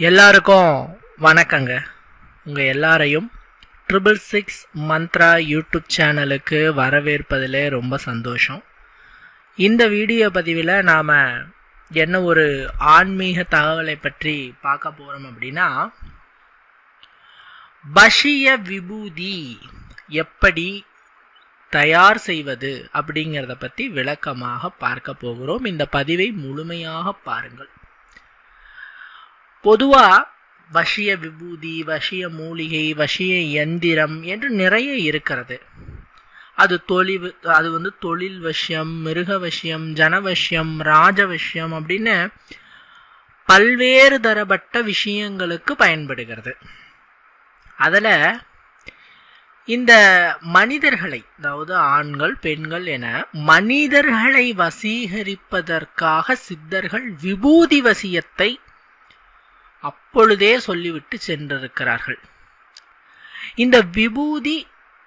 எல்லாருக்கும் வணக்கங்க. உங்கள் எல்லாரையும் ட்ரிபிள் சிக்ஸ் மந்த்ரா யூடியூப் சேனலுக்கு வரவேற்பதில் ரொம்ப சந்தோஷம். இந்த வீடியோ பதிவில் நாம் என்ன ஒரு ஆன்மீக தகவலை பற்றி பார்க்க போகிறோம் அப்படின்னா பஷிய விபூதி எப்படி தயார் செய்வது அப்படிங்கிறத பற்றி விளக்கமாக பார்க்க போகிறோம். இந்த பதிவை முழுமையாக பாருங்கள். பொதுவாக வசிய விபூதி வசிய மூலிகை வசிய எந்திரம் என்று நிறைய இருக்கிறது. அது தொழில் அது வந்து தொழில் வசியம் மிருக வசியம் ஜனவசியம் ராஜவசியம் அப்படின்னு பல்வேறு தரப்பட்ட விஷயங்களுக்கு பயன்படுகிறது. அதில் இந்த மனிதர்களை அதாவது ஆண்கள் பெண்கள் என மனிதர்களை வசீகரிப்பதற்காக சித்தர்கள் விபூதி வசியத்தை அப்பொழுதே சொல்லிவிட்டு சென்றிருக்கிறார்கள். இந்த விபூதி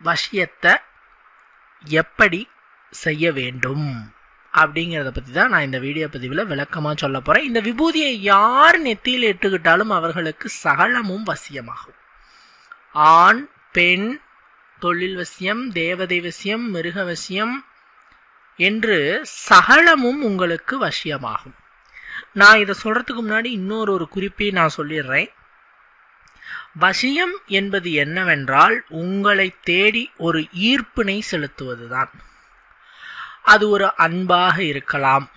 வசியத்தை எப்படி செய்ய வேண்டும் அப்படிங்கிறத பற்றி தான் நான் இந்த வீடியோ பதிவில் விளக்கமாக சொல்ல போகிறேன் இந்த விபூதியை யார் நெத்தியில் இட்டுக்கிட்டாலும் அவர்களுக்கு சகலமும் வசியமாகும். ஆண் பெண் தொழில் வசியம் தேவதை வசியம் மிருக வசியம் என்று சகலமும் உங்களுக்கு வசியமாகும். நான் இதை சொல்கிறதுக்கு முன்னாடி இன்னொரு ஒரு குறிப்பை நான் சொல்லிடுறேன். வசியம் என்பது என்னவென்றால் உங்களை தேடி ஒரு ஈர்ப்பினை செலுத்துவதுதான். அது ஒரு அன்பாக இருக்கலாம்.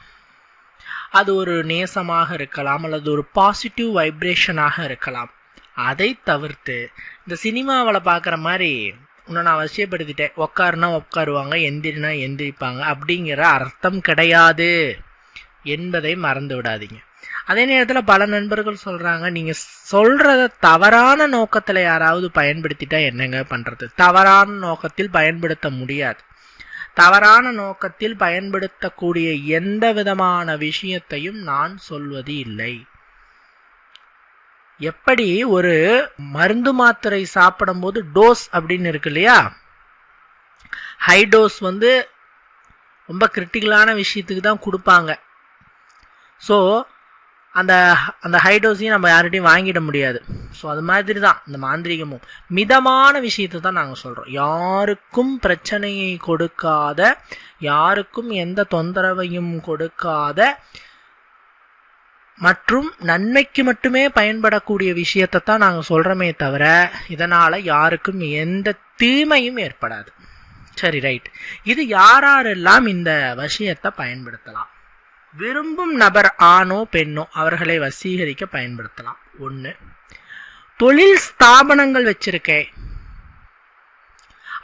அது ஒரு நேசமாக இருக்கலாம் அல்லது ஒரு பாசிட்டிவ் வைப்ரேஷனாக இருக்கலாம். அதை தவிர்த்து இந்த சினிமாவில் பார்க்குற மாதிரி உன்னை நான் வசியப்படுத்திட்டேன் உட்காருனா உட்காருவாங்க எந்திரினா எந்திரிப்பாங்க அப்படிங்கிற அர்த்தம் கிடையாது. என்பதை மறந்து விடாதீங்க. அதே நேரத்தில் பல நண்பர்கள் சொல்கிறாங்க நீங்கள் சொல்கிறத தவறான நோக்கத்தில் யாராவது பயன்படுத்திட்டா என்னங்க பண்ணுறது தவறான நோக்கத்தில் பயன்படுத்த முடியாது. தவறான நோக்கத்தில் பயன்படுத்தக்கூடிய எந்த விதமான விஷயத்தையும் நான் சொல்வது இல்லை. எப்படி ஒரு மருந்து மாத்திரை சாப்பிடும்போது டோஸ் அப்படின்னு இருக்கு இல்லையா? ஹை டோஸ் வந்து ரொம்ப கிரிட்டிக்கலான விஷயத்துக்கு தான் கொடுப்பாங்க. ஸோ அந்த அந்த ஹைடோஸையும் நம்ம யார்கிட்டையும் வாங்கிட முடியாது. ஸோ அது மாதிரி தான் இந்த மாந்திரிகமும். மிதமான விஷயத்தை தான் நாங்கள் சொல்கிறோம் யாருக்கும் பிரச்சனையை கொடுக்காத யாருக்கும் எந்த தொந்தரவையும் கொடுக்காத மற்றும் நன்மைக்கு மட்டுமே பயன்படக்கூடிய விஷயத்தை தான் நாங்கள் சொல்கிறோமே தவிர இதனால் யாருக்கும் எந்த தீமையும் ஏற்படாது. சரி ரைட் இது யாரெல்லாம் இந்த விஷயத்தை பயன்படுத்தலாம்? விரும்பும் நபர் ஆணோ பெண்ணோ அவர்களை வசீகரிக்க பயன்படுத்தலாம். ஒன்று தொழில் ஸ்தாபனங்கள் வச்சிருக்கேன்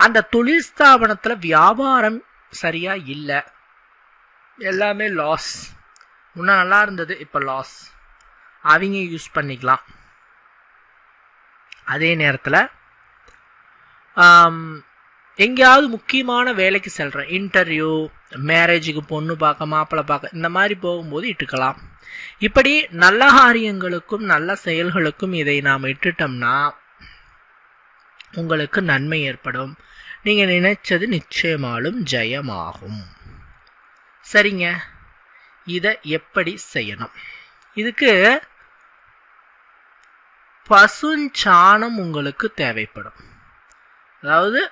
அந்த தொழில் ஸ்தாபனத்தில் வியாபாரம் சரியாக இல்லை. எல்லாமே லாஸ் முன்னே நல்லா இருந்தது இப்போ லாஸ் அவங்க யூஸ் பண்ணிக்கலாம். அதே நேரத்தில் எங்கேயாவது முக்கியமான வேலைக்கு செல்கிறேன் இன்டர்வியூ மேரேஜுக்கு பொண்ணு பார்க்க மாப்பிள்ளை பார்க்க இந்த மாதிரி போகும்போது இட்டுக்கலாம். இப்படி நல்ல காரியங்களுக்கும் நல்ல செயல்களுக்கும் இதை நாம் இட்டுட்டோம்னா உங்களுக்கு நன்மை ஏற்படும். நீங்கள் நினைச்சது நிச்சயமாலும் ஜெயமாகும். சரிங்க. இதை எப்படி செய்யணும்? இதுக்கு பசுஞ்சாணம் உங்களுக்கு தேவைப்படும். அதாவது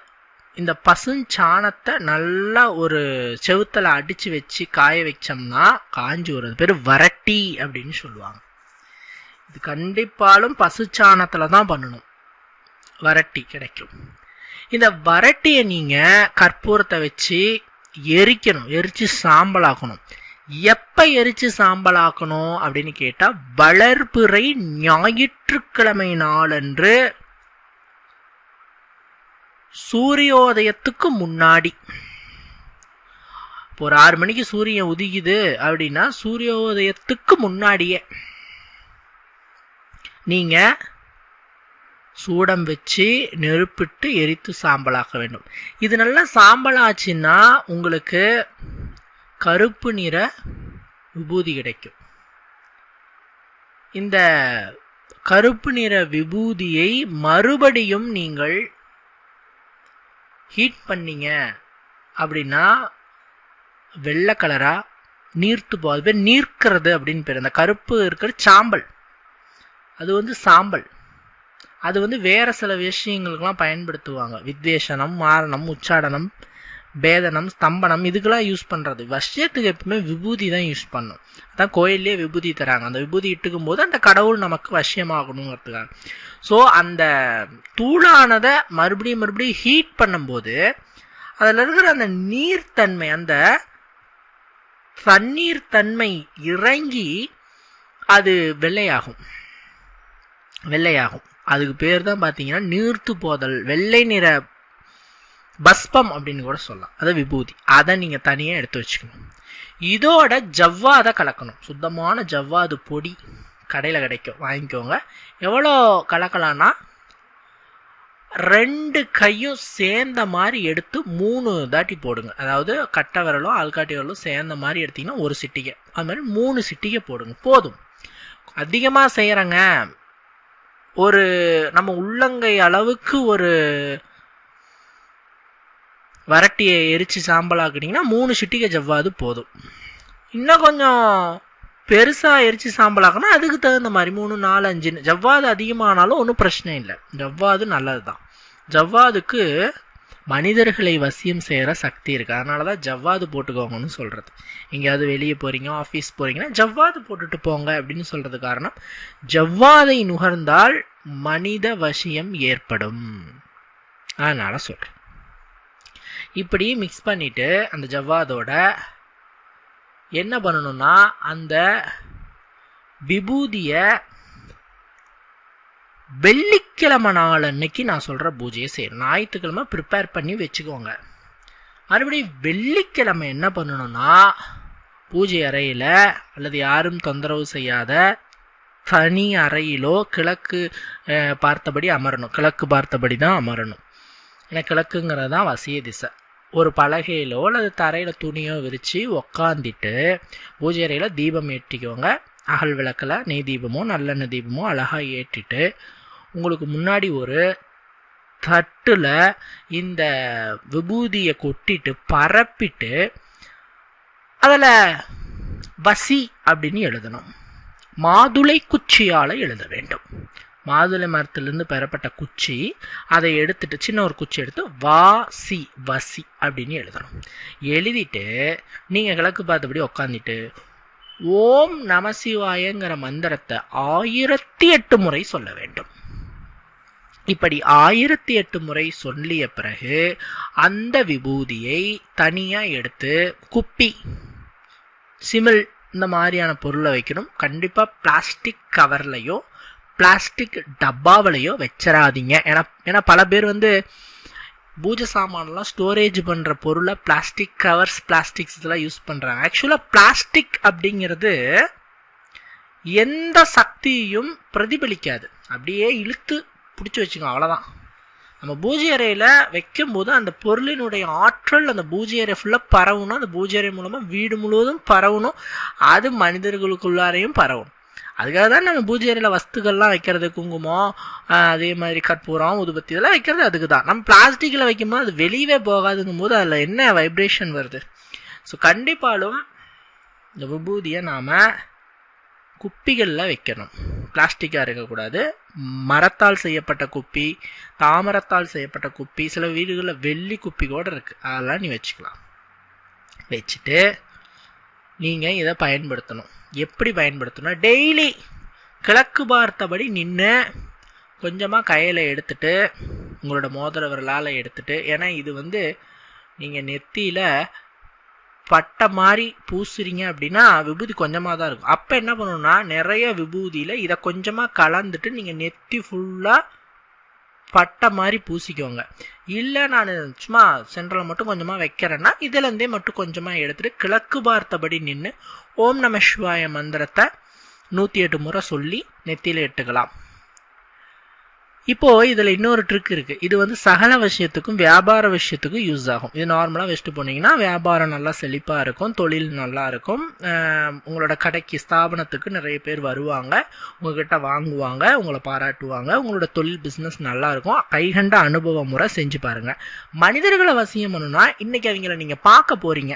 இந்த பசுஞ்சாணத்தை நல்லா ஒரு செவுத்தில் அடித்து வச்சு காய வச்சோம்னா காஞ்சி வருது பேர் வரட்டி அப்படின்னு சொல்லுவாங்க. இது கண்டிப்பாலும் பசுச்சாணத்தில் தான் பண்ணணும். வரட்டி கிடைக்கும். இந்த வரட்டியை நீங்கள் கற்பூரத்தை வச்சு எரிக்கணும். எரித்து சாம்பலாக்கணும். எப்போ எரித்து சாம்பலாக்கணும் அப்படின்னு கேட்டால் வளர்பிறை ஞாயிற்றுக்கிழமை நாளன்று சூரியோதயத்துக்கு முன்னாடி. இப்போ ஒரு ஆறு மணிக்கு சூரியன் உதிக்குது அப்படின்னா சூரியோதயத்துக்கு முன்னாடியே. நீங்க சூடம் வச்சு நெருப்பிட்டு எரித்து சாம்பலாக்க வேண்டும். இது நல்லா சாம்பலாச்சுன்னா உங்களுக்கு கருப்பு நிற விபூதி கிடைக்கும். இந்த கருப்பு நிற விபூதியை மறுபடியும் நீங்கள் ஹீட் பண்ணீங்க அப்படின்னா வெள்ளை கலராக நீர்த்து போகாது. பேர் நீர்க்கிறது அப்படின்னு பேர். அந்த கருப்பு இருக்கிற சாம்பல். அது வந்து சாம்பல். அது வந்து வேறு சில விஷயங்களுக்கெல்லாம் பயன்படுத்துவாங்க. வித்வேஷனம் மாரணம் உச்சாடனம் பேதனம் ஸ்தம்பனம் இதுக்கெல்லாம் யூஸ் பண்ணுறது வஷ்யத்துக்கு எப்பவுமே விபூதி தான் யூஸ் பண்ணும். அதான் கோயிலே விபூதி தராங்க. அந்த விபூதி இட்டுக்கும் போது அந்த கடவுள் நமக்கு வசியமாகணுங்கிறதுக்காக. ஸோ அந்த தூளானதை மறுபடியும் மறுபடியும் ஹீட் பண்ணும்போது அதில் இருக்கிற அந்த நீர்த்தன்மை அந்த தண்ணீர் தன்மை இறங்கி அது வெள்ளையாகும். வெள்ளையாகும். அதுக்கு பேர் தான் பார்த்தீங்கன்னா நீர்த்து போதல் வெள்ளை நிற பஸ்பம் அப்படின்னு கூட சொல்லலாம். அது விபூதி. அதை நீங்கள் தனியாக எடுத்து வச்சுக்கணும். இதோட ஜவ்வாதை கலக்கணும். சுத்தமான ஜவ்வாது பொடி கடையில் கிடைக்கும். வாங்கிக்கோங்க. எவ்வளோ கலக்கலான்னா ரெண்டு கையும் சேர்ந்த மாதிரி எடுத்து மூணு தாட்டி போடுங்க. அதாவது கட்டை விரலும் ஆள்காட்டி விரலும் சேர்ந்த மாதிரி எடுத்தீங்கன்னா ஒரு சிட்டிகை. அது மாதிரி மூணு சிட்டிகை போடுங்க. போதும். அதிகமாக செய்கிறங்க ஒரு நம்ம உள்ளங்கை அளவுக்கு ஒரு வரட்டியை எரிச்சு சாம்பலாக்கிட்டிங்கன்னா மூணு சிட்டிகை ஜவ்வாது போதும். இன்னும் கொஞ்சம் பெருசாக எரிச்சு சாம்பலாக்கினா அதுக்கு தகுந்த மாதிரி மூணு நாலு அஞ்சுன்னு ஜவ்வாது அதிகமானாலும் ஒன்றும் பிரச்சனை இல்லை. ஜவ்வாது நல்லது தான் ஜவ்வாதுக்கு மனிதர்களை வசியம் செய்கிற சக்தி இருக்குது அதனால தான் ஜவ்வாது போட்டுக்கோங்கன்னு சொல்கிறது எங்கேயாவது வெளியே போகிறீங்க ஆஃபீஸ் போகிறீங்கன்னா ஜவ்வாது போட்டுட்டு போங்க அப்படின்னு சொல்கிறது காரணம். ஜவ்வாதை நுகர்ந்தால் மனித வசியம் ஏற்படும். அதனால் சொல்கிறேன் இப்படி மிக்ஸ் பண்ணிவிட்டு அந்த ஜவ்வாதோட என்ன பண்ணணும்னா அந்த விபூதியை வெள்ளிக்கிழமை நாள் அன்னைக்கு நான் சொல்கிற பூஜையை செய்யணும். ஞாயிற்றுக்கிழமை ப்ரிப்பேர் பண்ணி வச்சுக்கோங்க. மறுபடியும் வெள்ளிக்கிழமை என்ன பண்ணணும்னா பூஜை அறையில் அல்லது யாரும் தொந்தரவு செய்யாத தனி அறையிலோ கிழக்கு பார்த்தபடி அமரணும். கிழக்கு பார்த்தபடி தான் அமரணும். ஏன்னா கிழக்குங்கிறது தான் வசிய திசை. ஒரு பலகையிலோ அல்லது தரையில் துணியோ விரித்து உக்காந்துட்டு பூஜை அறையில் தீபம் ஏற்றிக்கோங்க. அகல் விளக்கில் நெய் தீபமோ நல்லெண்ணெய் தீபமோ அழகாக ஏற்றிட்டு உங்களுக்கு முன்னாடி ஒரு தட்டில் இந்த விபூதியை கொட்டிட்டு பரப்பிட்டு அதில் வசி அப்படின்னு எழுதணும். மாதுளை குச்சியால் எழுத வேண்டும். மாதுளை மரத்திலிருந்து பெறப்பட்ட குச்சி அதை எடுத்துட்டு சின்ன ஒரு குச்சி எடுத்து வா சி வசி அப்படின்னு எழுதணும். எழுதிட்டு நீங்கள் கிழக்கு பார்த்தபடி உக்காந்துட்டு ஓம் நமசிவாயங்கிற மந்திரத்தை ஆயிரத்தி எட்டு முறை சொல்ல வேண்டும். இப்படி ஆயிரத்தி எட்டு முறை சொல்லிய பிறகு அந்த விபூதியை தனியாக எடுத்து குப்பி சிமிழ் இந்த மாதிரியான பொருளை வைக்கணும். கண்டிப்பாக பிளாஸ்டிக் கவர்லையோ பிளாஸ்டிக் டப்பாவிலையோ வச்சிடாதீங்க ஏன்னா ஏன்னா பல பேர் வந்து பூஜை சாமான்லாம் ஸ்டோரேஜ் பண்ணுற பொருளை பிளாஸ்டிக் கவர்ஸ் பிளாஸ்டிக்ஸ் இதெல்லாம் யூஸ் பண்ணுறாங்க ஆக்சுவலாக பிளாஸ்டிக் அப்படிங்கிறது எந்த சக்தியையும் பிரதிபலிக்காது. அப்படியே இழுத்து பிடிச்சி வச்சுக்கோ அவ்வளோதான் நம்ம பூஜை அறையில் வைக்கும்போது அந்த பொருளினுடைய ஆற்றல் அந்த பூஜை அறை ஃபுல்லாக பரவணும். அந்த பூஜை அறை மூலமாக வீடு முழுவதும் பரவணும். அது மனிதர்களுக்குள்ளாரையும் பரவணும். அதுக்காக தான் நம்ம பூஜை அறையில் வஸ்துக்கள்லாம் வைக்கிறது குங்குமம் அதே மாதிரி கற்பூரம் உதுபத்தி இதெல்லாம் வைக்கிறது அதுக்கு தான் நம்ம பிளாஸ்டிக்கில் வைக்கும்போது அது வெளியவே போகாதுங்கும் போது அதில் என்ன வைப்ரேஷன் வருது? ஸோ கண்டிப்பாலும் இந்த விபூதியை நாம் குப்பிகளில் வைக்கணும். பிளாஸ்டிக்காக இருக்கக்கூடாது. மரத்தால் செய்யப்பட்ட குப்பி தாமரத்தால் செய்யப்பட்ட குப்பி சில வீடுகளில் வெள்ளி குப்பி கூட இருக்குது அதெல்லாம் நீ வச்சுக்கலாம். வச்சுட்டு நீங்கள் இதை பயன்படுத்தணும். எப்படி பயன்படுத்தணும் டெய்லி கிழக்கு பார்த்தபடி நின்று கொஞ்சமாக கையில் எடுத்துட்டு உங்களோட மோதிர விரலால் எடுத்துட்டு ஏன்னா இது வந்து நீங்கள் நெத்தியில் பட்டை மாதிரி பூசுறீங்க அப்படின்னா விபூதி கொஞ்சமாக தான் இருக்கும். அப்போ என்ன பண்ணணும்னா நிறைய விபூதியில் இதை கொஞ்சமாக கலந்துட்டு நீங்கள் நெத்தி ஃபுல்லாக பட்டை மாதிரி பூசிக்கோங்க. இல்லை நான் சும்மா சென்ட்ரலில் மட்டும் கொஞ்சமாக வைக்கிறேன்னா இதுலேருந்தே மட்டும் கொஞ்சமாக எடுத்துகிட்டு கிழக்கு பார்த்தபடி நின்று ஓம் நம சிவாய மந்திரத்தை நூற்றி எட்டு முறை சொல்லி நெத்தியில் எட்டுக்கலாம் இப்போ இதில் இன்னொரு ட்ரிக் இருக்குது இது வந்து சகல விஷயத்துக்கும் வியாபார விஷயத்துக்கும் யூஸ் ஆகும். இது நார்மலாக வச்சுட்டு போனீங்கன்னா வியாபாரம் நல்லா செழிப்பாக இருக்கும் தொழில் நல்லா இருக்கும். உங்களோட கடைக்கு ஸ்தாபனத்துக்கு நிறைய பேர் வருவாங்க. உங்ககிட்ட வாங்குவாங்க உங்களை பாராட்டுவாங்க. உங்களோட தொழில் பிஸ்னஸ் நல்லா இருக்கும். கைகண்ட அனுபவ முறை செஞ்சு பாருங்கள் மனிதர்களை வசியம் பண்ணணும்னா இன்றைக்கி அவங்கள நீங்கள் பார்க்க போகிறீங்க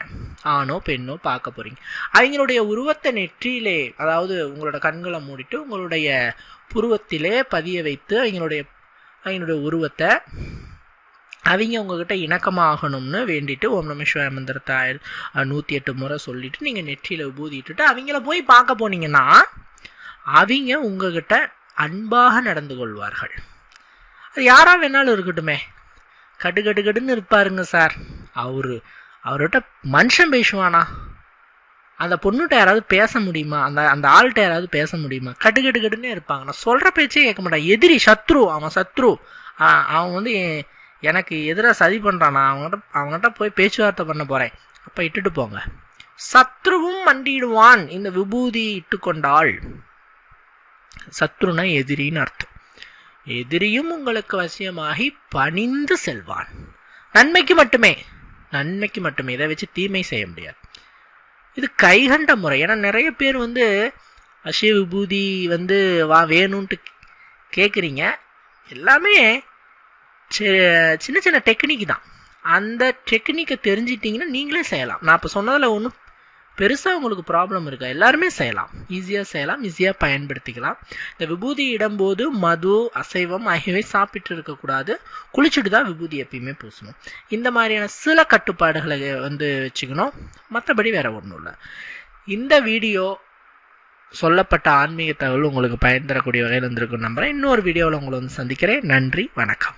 ஆணோ பெண்ணோ பார்க்க போகிறீங்க அவங்களுடைய உருவத்தை நெற்றியிலே அதாவது உங்களோட கண்களை மூடிட்டு உங்களுடைய புருவத்திலே பதிய வைத்து அவங்களுடைய அவங்களுடைய உருவத்தை அவங்க உங்ககிட்ட இணக்கமாகணும்னு வேண்டிட்டு ஓம் நம சிவாய மந்திரத்தை நூற்றி எட்டு முறை சொல்லிட்டு நீங்கள் நெற்றியில் விபூதிட்டுட்டு அவங்கள போய் பார்க்க போனீங்கன்னா அவங்க உங்ககிட்ட அன்பாக நடந்து கொள்வார்கள். அது யாராக வேணாலும் இருக்கட்டுமே. கடு கடு கடுன்னு இருப்பாருங்க சார். அவரு அவர்கிட்ட மனுஷன் பேசுவானா? அந்த பொண்ணுகிட்ட யாராவது பேச முடியுமா? அந்த அந்த ஆள்கிட்ட யாராவது பேச முடியுமா? கட்டு கட்டு கடுன்னே இருப்பாங்க. நான் சொல்கிற பேச்சே கேட்க மாட்டான். எதிரி சத்ரு அவன் சத்ரு. அவன் வந்து எனக்கு எதிராக சதி பண்ணுறான் நான் அவங்ககிட்ட அவங்ககிட்ட போய் பேச்சுவார்த்தை பண்ண போகிறேன் அப்போ இட்டுட்டு போங்க. சத்ருவும் மண்டிடுவான் இந்த விபூதி இட்டுக்கொண்டாள் சத்ருனா எதிரின்னு அர்த்தம். எதிரியும் உங்களுக்கு வசியமாகி பணிந்து செல்வான். நன்மைக்கு மட்டுமே. நன்மைக்கு மட்டுமே. இதை வச்சு தீமை செய்ய முடியாது. இது கைகண்ட முறை. ஏன்னா நிறைய பேர் வந்து அசிய விபூதி வந்து வா வேணும்ன்ட்டு கேட்குறீங்க எல்லாமே சின்ன சின்ன டெக்னிக் தான். அந்த டெக்னிக்கை தெரிஞ்சிட்டிங்கன்னா நீங்களே செய்யலாம். நான் இப்போ சொன்னதில் ஒன்றும் பெருசாக உங்களுக்கு ப்ராப்ளம் இருக்கா? எல்லாருமே செய்யலாம். ஈஸியாக செய்யலாம் ஈஸியாக பயன்படுத்திக்கலாம். இந்த விபூதி இடும்போது மது அசைவம் ஆகியவை சாப்பிட்டு இருக்கக்கூடாது குளிச்சுட்டு தான் விபூதி எப்பயுமே பூசணும். இந்த மாதிரியான சில கட்டுப்பாடுகளை வந்து வச்சுக்கணும். மற்றபடி வேறு ஒன்றும் இல்லை. இந்த வீடியோ சொல்லப்பட்ட ஆன்மீக தகவல் உங்களுக்கு பயன் தரக்கூடிய வகையில் இருந்திருக்கும் நம்புறேன். இன்னொரு வீடியோவில் உங்களை வந்து சந்திக்கிறேன். நன்றி வணக்கம்.